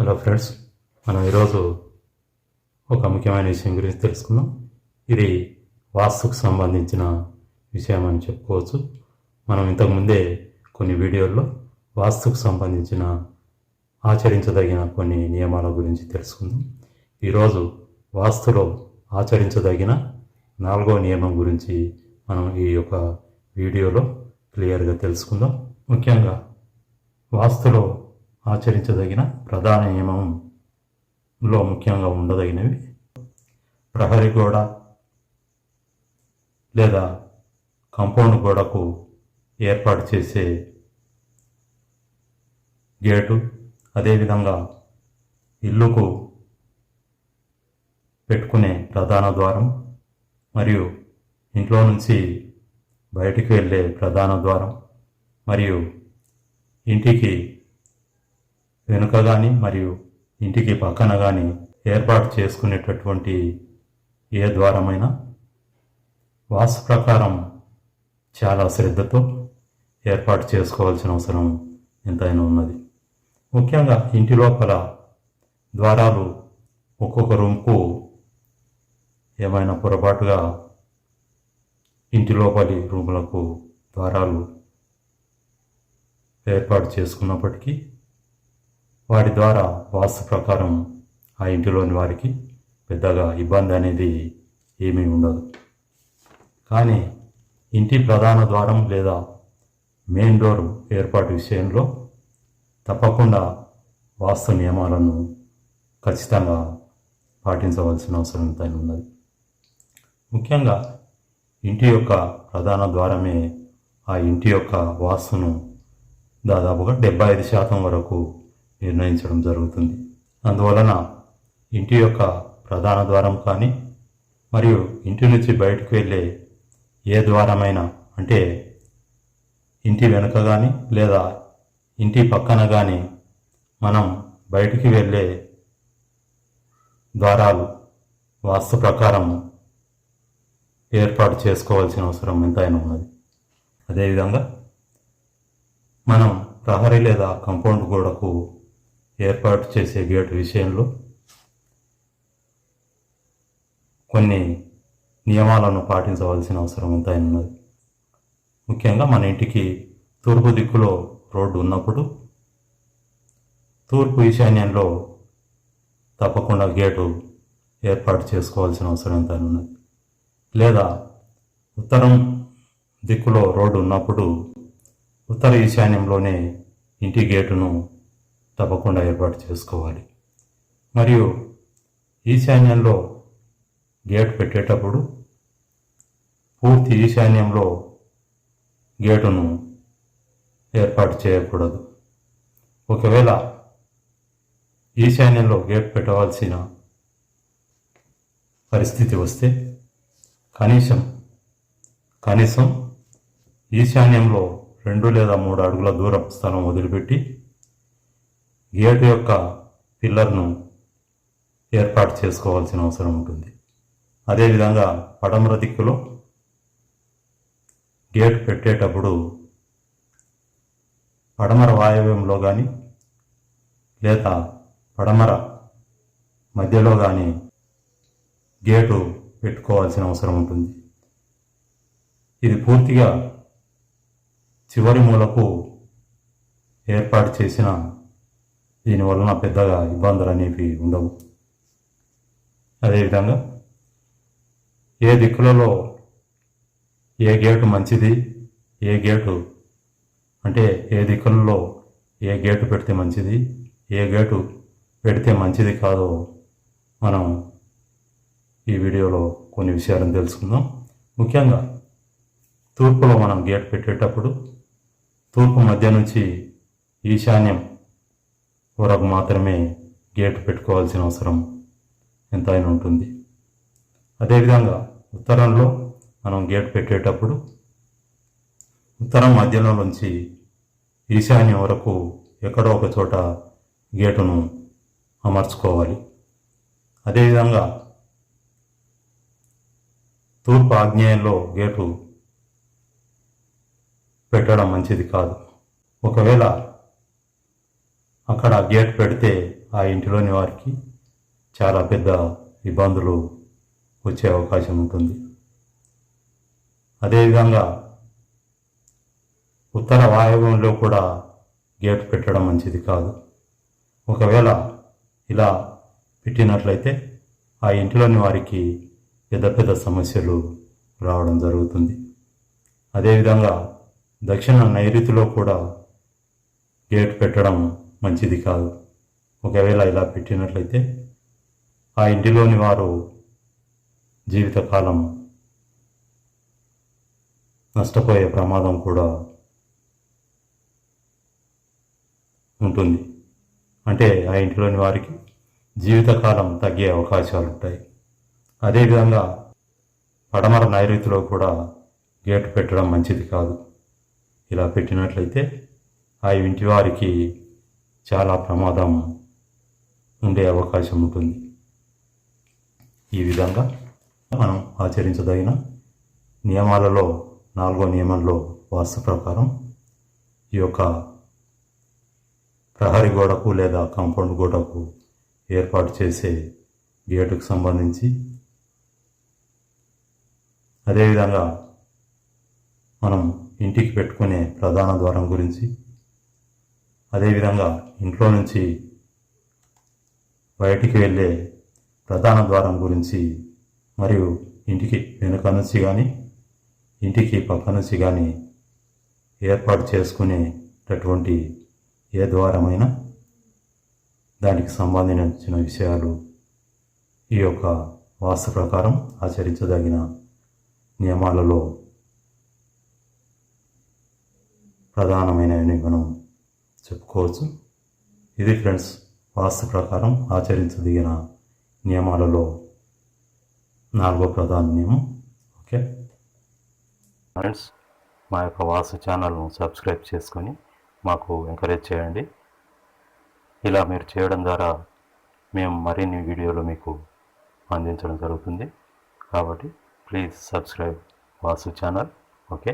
Hello friends మనం ఈరోజు ఒక ముఖ్యమైన విషయం గురించి తెలుసుకుందాం. ఇది వాస్తుకు సంబంధించిన విషయం అని చెప్పుకోవచ్చు. మనం ఇంతకుముందే కొన్ని వీడియోల్లో వాస్తుకు సంబంధించిన ఆచరించదగిన కొన్ని నియమాల గురించి తెలుసుకుందాం. ఈరోజు వాస్తులో ఆచరించదగిన నాలుగో నియమం గురించి మనం ఈ యొక్క వీడియోలో క్లియర్గా తెలుసుకుందాం. ముఖ్యంగా వాస్తులో ఆచరించదగిన ప్రధాన నియమంలో ముఖ్యంగా ఉండదగినవి. ప్రహరీ గోడ లేదా కంపౌండ్ గోడకు ఏర్పాటు చేసే గేటు అదేవిధంగా ఇల్లుకు పెట్టుకునే ప్రధాన ద్వారం మరియు ఇంట్లో నుంచి బయటికి వెళ్ళే ప్రధాన ద్వారం మరియు ఇంటికి వెనుక కానీ మరియు ఇంటికి పక్కన కానీ ఏర్పాటు చేసుకునేటటువంటి ఏ ద్వారమైనా? వాస్తు ప్రకారం చాలా శ్రద్ధతో ఏర్పాటు చేసుకోవాల్సిన అవసరం ఎంతైనా ఉన్నది. ముఖ్యంగా ఇంటి లోపల ద్వారాలు ఒక్కొక్క రూమ్కు ఏమైనా పొరపాటుగా ఇంటి లోపలి రూములకు ద్వారాలు ఏర్పాటు చేసుకున్నప్పటికీ వాటి ద్వారా వాస్తు ప్రకారం ఆ ఇంటిలోని వారికి పెద్దగా ఇబ్బంది అనేది ఏమీ ఉండదు. కానీ ఇంటి ప్రధాన ద్వారం లేదా మెయిన్ డోర్ ఏర్పాటు విషయంలో తప్పకుండా వాస్తు నియమాలను ఖచ్చితంగా పాటించవలసిన అవసరం ఎంతైనా ఉన్నది. ముఖ్యంగా ఇంటి యొక్క ప్రధాన ద్వారమే ఆ ఇంటి యొక్క వాస్తును దాదాపుగా డెబ్బై ఐదు శాతం వరకు నిర్ణయించడం జరుగుతుంది. అందువలన ఇంటి యొక్క ప్రధాన ద్వారం కానీ మరియు ఇంటి నుంచి బయటకు వెళ్ళే ఏ ద్వారమైనా అంటే ఇంటి వెనుక కానీ లేదా ఇంటి పక్కన కానీ మనం బయటికి వెళ్ళే ద్వారాలు వాస్తు ప్రకారం ఏర్పాటు చేసుకోవాల్సిన అవసరం ఎంతైనా ఉన్నది. అదేవిధంగా మనం ప్రహరీ లేదా కంపౌండ్ గోడకు ఏర్పాటు చేసే గేటు విషయంలో కొన్ని నియమాలను పాటించవలసిన అవసరం ఎంతైనా ఉన్నది. ముఖ్యంగా మన ఇంటికి తూర్పు దిక్కులో రోడ్డు ఉన్నప్పుడు తూర్పు ఈశాన్యంలో తప్పకుండా గేటు ఏర్పాటు చేసుకోవాల్సిన అవసరం ఎంతైనా ఉన్నది. లేదా ఉత్తరం దిక్కులో రోడ్డు ఉన్నప్పుడు ఉత్తర ఈశాన్యంలోనే ఇంటి గేటును తప్పకుండా ఏర్పాటు చేసుకోవాలి. మరియు ఈశాన్యంలో గేట్ పెట్టేటప్పుడు పూర్తి ఈశాన్యంలో గేటును ఏర్పాటు చేయకూడదు. ఒకవేళ ఈశాన్యంలో గేట్ పెట్టవలసిన పరిస్థితి వస్తే కనీసం కనీసం ఈశాన్యంలో రెండు లేదా మూడు అడుగుల దూరం స్థలం వదిలిపెట్టి గేటు యొక్క పిల్లర్ను ఏర్పాటు చేసుకోవాల్సిన అవసరం ఉంటుంది. అదేవిధంగా పడమర దిక్కులో గేట్ పెట్టేటప్పుడు పడమర వాయవ్యంలో కానీ లేదా పడమర మధ్యలో కానీ గేటు పెట్టుకోవాల్సిన అవసరం ఉంటుంది. ఇది పూర్తిగా చివరి మూలకు ఏర్పాటు చేసిన దీనివలన పెద్దగా ఇబ్బందులు అనేవి ఉండవు. అదేవిధంగా ఏ దిక్కులలో ఏ గేటు మంచిది ఏ గేటు అంటే ఏ దిక్కులలో ఏ గేటు పెడితే మంచిది ఏ గేటు పెడితే మంచిది కాదో మనం ఈ వీడియోలో కొన్ని విషయాలను తెలుసుకుందాం. ముఖ్యంగా తూర్పులో మనం గేట్ పెట్టేటప్పుడు తూర్పు మధ్య నుంచి ఈశాన్యం వరకు మాత్రమే గేటు పెట్టుకోవాల్సిన అవసరం ఎంతైనా ఉంటుంది. అదేవిధంగా ఉత్తరంలో మనం గేట్ పెట్టేటప్పుడు ఉత్తరం మధ్యలో నుంచి ఈశాన్యం వరకు ఎక్కడో ఒక చోట గేటును అమర్చుకోవాలి. అదేవిధంగా తూర్పు ఆగ్నేయంలో గేటు పెట్టడం మంచిది కాదు. ఒకవేళ అక్కడ గేట్ పెడితే ఆ ఇంటిలోని వారికి చాలా పెద్ద ఇబ్బందులు వచ్చే అవకాశం ఉంటుంది. అదేవిధంగా ఉత్తర వాయువ్యంలో కూడా గేట్ పెట్టడం మంచిది కాదు. ఒకవేళ ఇలా పెట్టినట్లయితే ఆ ఇంటిలోని వారికి పెద్ద పెద్ద సమస్యలు రావడం జరుగుతుంది. అదేవిధంగా దక్షిణ నైరుతిలో కూడా గేట్ పెట్టడం మంచిది కాదు. ఒకవేళ ఇలా పెట్టినట్లయితే ఆ ఇంటిలోని వారు జీవితకాలం నష్టపోయే ప్రమాదం కూడా ఉంటుంది. అంటే ఆ ఇంటిలోని వారికి జీవితకాలం తగ్గే అవకాశాలు ఉంటాయి అదేవిధంగా పడమర నైరుతిలో కూడా గేటు పెట్టడం మంచిది కాదు. ఇలా పెట్టినట్లయితే ఆ ఇంటి వారికి చాలా ప్రమాదం ఉండే అవకాశం ఉంటుంది. ఈ విధంగా మనం ఆచరించదగిన నియమాలలో నాలుగో నియమంలో వాస్తు ప్రకారం ఈ యొక్క ప్రహరీ గోడకు లేదా కాంపౌండ్ గోడకు ఏర్పాటు చేసే గేటుకు సంబంధించి అదేవిధంగా మనం ఇంటికి పెట్టుకునే ప్రధాన ద్వారం గురించి అదేవిధంగా ఇంట్లో నుంచి బయటికి వెళ్ళే ప్రధాన ద్వారం గురించి మరియు ఇంటికి వెనుక నుంచి కానీ ఇంటికి పక్క నుంచి కానీ ఏర్పాటు చేసుకునేటటువంటి ఏ ద్వారమైనా దానికి సంబంధించిన విషయాలు ఈ యొక్క వాస్తు ప్రకారం ఆచరించదగిన నియమాలలో ప్రధానమైనవి మనం చెప్పుకోవచ్చు. ఇది ఫ్రెండ్స్ వాస్తు ప్రకారం ఆచరించదగిన నియమాలలో నాలుగో ప్రధాన నియమం. ఓకే? ఫ్రెండ్స్ మా యొక్క వాస్తు ఛానల్ను సబ్స్క్రైబ్ చేసుకొని మాకు ఎంకరేజ్ చేయండి. ఇలా మీరు చేయడం ద్వారా మేము మరిన్ని వీడియోలు మీకు అందించడం జరుగుతుంది. కాబట్టి please subscribe Vasu channel. Okay?